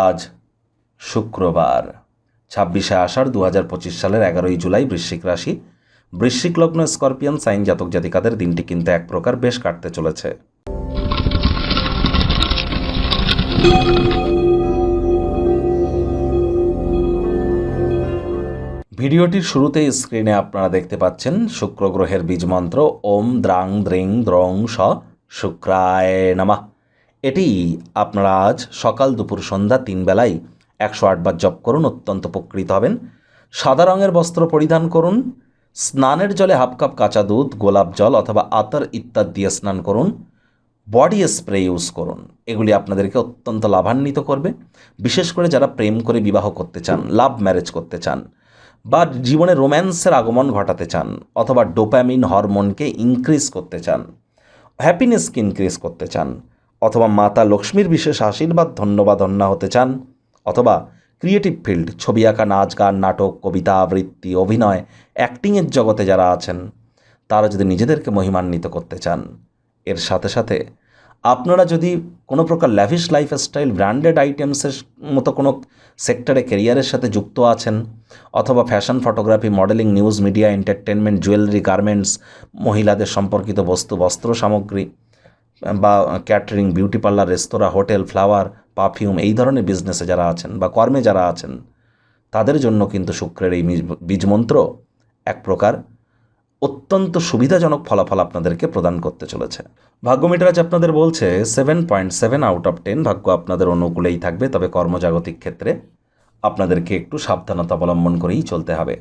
আজ শুক্রবার। ছাব্বিশে আষাঢ় দু হাজার পঁচিশ সালের এগারোই জুলাই বৃশ্চিক রাশি। বৃশ্চিক লগ্ন স্করপিয়ান, সাইন জাতক জাতিকাদের দিনটি কিন্তু এক প্রকার বেশ কাটতে চলেছে। ভিডিওটির শুরুতেই স্ক্রিনে আপনারা দেখতে পাচ্ছেন শুক্র গ্রহের বীজ মন্ত্র, ওম দ্রাং দ্রিং দ্রং স শুক্রায় নামা। এটি আপনারা আজ সকাল দুপুর সন্ধ্যা তিন বেলায় একশো আটবার জপ করুন, অত্যন্ত উপকৃত হবেন। সাদা রঙের বস্ত্র পরিধান করুন, স্নানের জলে হাফ কাপ কাঁচা দুধ, গোলাপ জল অথবা আতর ইত্যাদি দিয়ে স্নান করুন, বডি স্প্রে ইউজ করুন। এগুলি আপনাদেরকে অত্যন্ত লাভান্বিত করবে। বিশেষ করে যারা প্রেম করে বিবাহ করতে চান লাভ ম্যারেজ করতে চান, বা জীবনে রোম্যান্সের আগমন ঘটাতে চান, অথবা ডোপ্যামিন হরমোনকে ইনক্রিজ করতে চান হ্যাপিনেসকে ইনক্রিজ করতে চান অথবা মাতা লক্ষ্মীর বিশেষ আশীর্বাদ, ধন্যবাদ ধন্যা হতে চান, অথবা ক্রিয়েটিভ ফিল্ড ছবি আঁকা, নাচ গান, নাটক, কবিতা, আবৃত্তি, অভিনয় অ্যাক্টিংয়ের জগতে যারা আছেন, তারা যদি নিজেদেরকে মহিমান্বিত করতে চান, এর সাথে সাথে আপনারা যদি কোনো প্রকার ল্যাভিশ লাইফস্টাইল ব্র্যান্ডেড আইটেমসের মতো কোনো সেক্টরে কেরিয়ারের সাথে যুক্ত আছেন, অথবা fashion photography modelling news media entertainment jewellery garments মহিলাদের সম্পর্কিত বস্তু, বস্ত্র সামগ্রী বা ক্যাটারিং বিউটি পার্লার রেস্তোরাঁ হোটেল ফ্লাওয়ার পারফিউম এই ধরনের বিজনেসে যারা আছেন বা কর্মে যারা আছেন, তাদের জন্য কিন্তু শুক্রের এই বীজ- বীজমন্ত্র এক প্রকার অত্যন্ত সুবিধাজনক ফলাফল আপনাদেরকে প্রদান করতে চলেছে। ভাগ্য মিটার আজ আপনাদের বলছে seven point seven out of ten ভাগ্য আপনাদের অনুকূলেই থাকবে, তবে কর্মজাগতিক ক্ষেত্রে আপনাদেরকে একটু সাবধানতা অবলম্বন করেই চলতে হবে।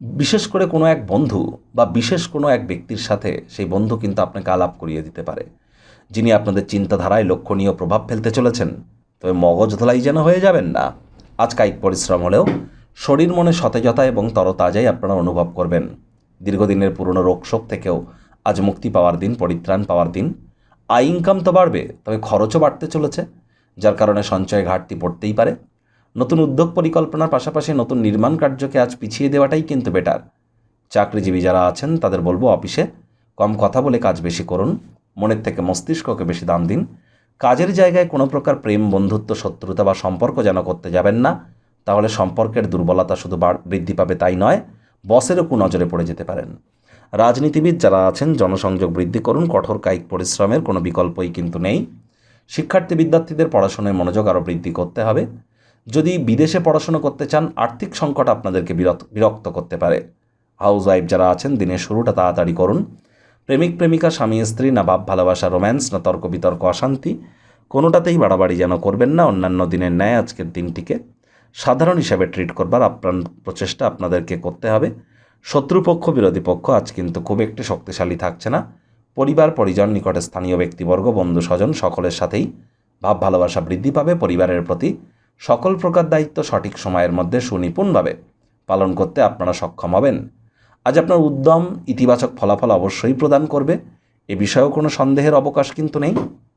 বিশেষ করে কোনো এক বন্ধু বা বিশেষ কোনো এক ব্যক্তির সাথে সেই বন্ধু কিন্তু আপনাকে আলাপ করিয়ে দিতে পারে। যিনি আপনাদের চিন্তাধারায় লক্ষণীয় প্রভাব ফেলতে চলেছেন। তবে মগজ ধোলাই যেন হয়ে যাবেন না। আজ কায়িক পরিশ্রম হলেও শরীর মনে সতেজতা এবং তরতাজাই আপনারা অনুভব করবেন। দীর্ঘদিনের পুরনো রোগশোক থেকেও আজ মুক্তি পাওয়ার দিন, পরিত্রাণ পাওয়ার দিন। আয় ইনকাম তো বাড়বে, তবে খরচও বাড়তে চলেছে, যার কারণে সঞ্চয় ঘাটতি পড়তেই পারে। নতুন উদ্যোগ পরিকল্পনার পাশাপাশি নতুন নির্মাণ কার্যকে আজ পিছিয়ে দেওয়াটাই কিন্তু বেটার চাকরিজীবী যারা আছেন, তাদের বলব অফিসে কম কথা বলে কাজ বেশি করুন। মনের থেকে মস্তিষ্ককে বেশি দাম দিন। কাজের জায়গায় কোনো প্রকার প্রেম, বন্ধুত্ব, শত্রুতা বা সম্পর্ক যেন করতে যাবেন না। তাহলে সম্পর্কের দুর্বলতা শুধু বৃদ্ধি পাবে তাই নয়, বসেরও কুনজরে পড়ে যেতে পারেন। রাজনীতিবিদ যারা আছেন, জনসংযোগ বৃদ্ধি করুন, কঠোর কায়িক পরিশ্রমের কোনো বিকল্পই কিন্তু নেই। শিক্ষার্থী বিদ্যার্থীদের পড়াশোনায় মনোযোগ আরও বৃদ্ধি করতে হবে। যদি বিদেশে পড়াশোনা করতে চান, আর্থিক সংকট আপনাদেরকে বিরক্ত করতে পারে। হাউস ওয়াইফ যারা আছেন, দিনের শুরুটা তাড়াতাড়ি করুন। প্রেমিক, প্রেমিকা, স্বামী, স্ত্রী না বাপ ভালোবাসা, রোম্যান্স না তর্ক বিতর্ক, অশান্তি, কোনোটাতেই বাড়াবাড়ি যেন করবেন না। অন্যান্য দিনের ন্যায় আজকের দিনটিকে সাধারণ হিসাবে ট্রিট করবার আপ্রাণ প্রচেষ্টা আপনাদেরকে করতে হবে। শত্রুপক্ষ, বিরোধী পক্ষ, আজ কিন্তু খুব একটি শক্তিশালী থাকছে না। পরিবার, পরিজন, নিকটে স্থানীয় ব্যক্তিবর্গ, বন্ধু, স্বজন, সকলের সাথেই ভাব, ভালোবাসা বৃদ্ধি পাবে। পরিবারের প্রতি সকল প্রকার দায়িত্ব সঠিক সময়ের মধ্যে সুনিপুণভাবে পালন করতে আপনারা সক্ষম হবেন। আজ আপনার উদ্যম ইতিবাচক ফলাফল অবশ্যই প্রদান করবে। এ বিষয়েও কোনো সন্দেহের অবকাশ কিন্তু নেই।